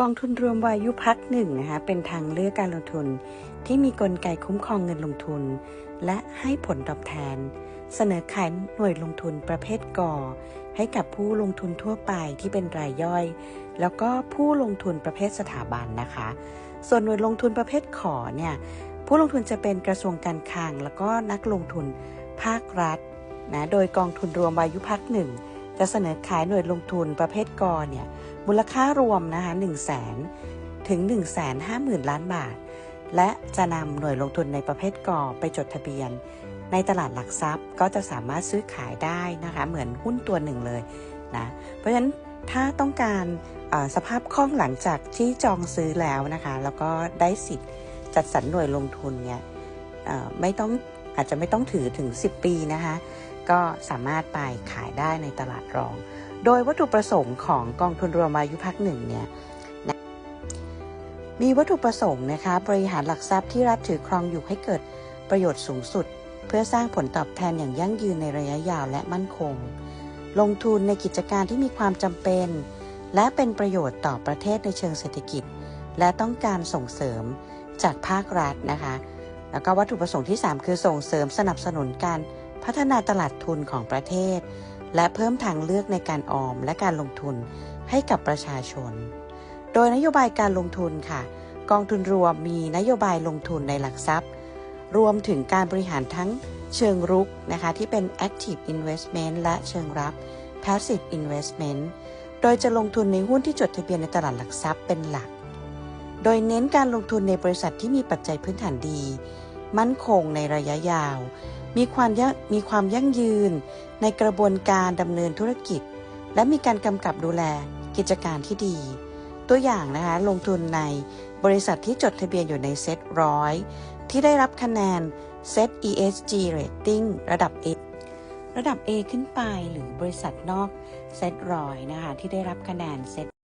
กองทุนรวมวายุพักหนึ่งนะคะเป็นทางเลือกการลงทุน ที่มีกลไกคุ้มครองเงินลงทุน และให้ผลตอบแทน เสนอขายหน่วยลงทุนประเภทกอให้กับผู้ลงทุนทั่วไปที่เป็นรายย่อย แล้วก็ผู้ลงทุนประเภทสถาบันนะคะ ส่วนหน่วยลงทุนประเภทขอเนี่ยผู้ลงทุนจะเป็นกระทรวงการคลังแล้วก็นักลงทุนภาครัฐนะโดยกองทุนรวมวายุพักหนึ่ง จะเสนอขายหน่วยลงทุนประเภทกอเนี่ยมูลค่ารวมนะคะ1 0 0 0 0แสนถึง 1 5 0 0 0 0 ล้านบาท และจะนำหน่วยลงทุนในประเภทกอไปจดทะเบียน ในตลาดหลักทรัพย์ก็จะสามารถซื้อขายได้นะคะเหมือนหุ้นตัวหนึ่งเลยนะเพราะฉะนั้นถ้าต้องการสภาพคล่องหลังจากที่จองซื้อแล้วนะคะ แล้วก็ได้สิทธิ์จัดสรรหน่วยลงทุนเนี่ยไม่ต้องอาจจะไม่ต้องถือถึง 10 ปีนะคะ ก็สามารถไปขายได้ในตลาดรอง โดยวัตถุประสงค์ของกองทุนรวมอายุพักหนึ่งเนี่ยมีวัตถุประสงค์นะคะบริหารหลักทรัพย์ที่รัฐถือครองอยู่ให้เกิดประโยชน์สูงสุด เพื่อสร้างผลตอบแทนอย่างยั่งยืนในระยะยาวและมั่นคง ลงทุนในกิจการที่มีความจำเป็น และเป็นประโยชน์ต่อประเทศในเชิงเศรษฐกิจ และต้องการส่งเสริมจากภาครัฐนะคะ แล้วก็วัตถุประสงค์ที่ 3 คือส่งเสริมสนับสนุนการ พัฒนาตลาดทุนของประเทศ และเพิ่มทางเลือกในการออมและการลงทุนให้กับประชาชน โดยนโยบายการลงทุนค่ะ กองทุนรวมมีนโยบายลงทุนในหลักทรัพย์ รวมถึงการบริหารทั้งเชิงรุกนะคะที่เป็น active investment และเชิงรับ passive investment โดยจะลงทุนในหุ้นที่จดทะเบียนในตลาดหลักทรัพย์เป็นหลัก โดยเน้นการลงทุนในบริษัทที่มีปัจจัยพื้นฐานดี มั่นคงในระยะยาว มีความมีความยั่งยืน ในกระบวนการดำเนินธุรกิจ และมีการกำกับดูแลกิจการที่ดี ตัวอย่างนะคะลงทุนในบริษัทที่จดทะเบียนอยู่ในเซตร้อยที่ได้รับคะแนนเซต ESG Rating ระดับ A ระดับ A ขึ้นไปหรือบริษัทนอกเซตร้อยนะคะที่ได้รับคะแนนเซต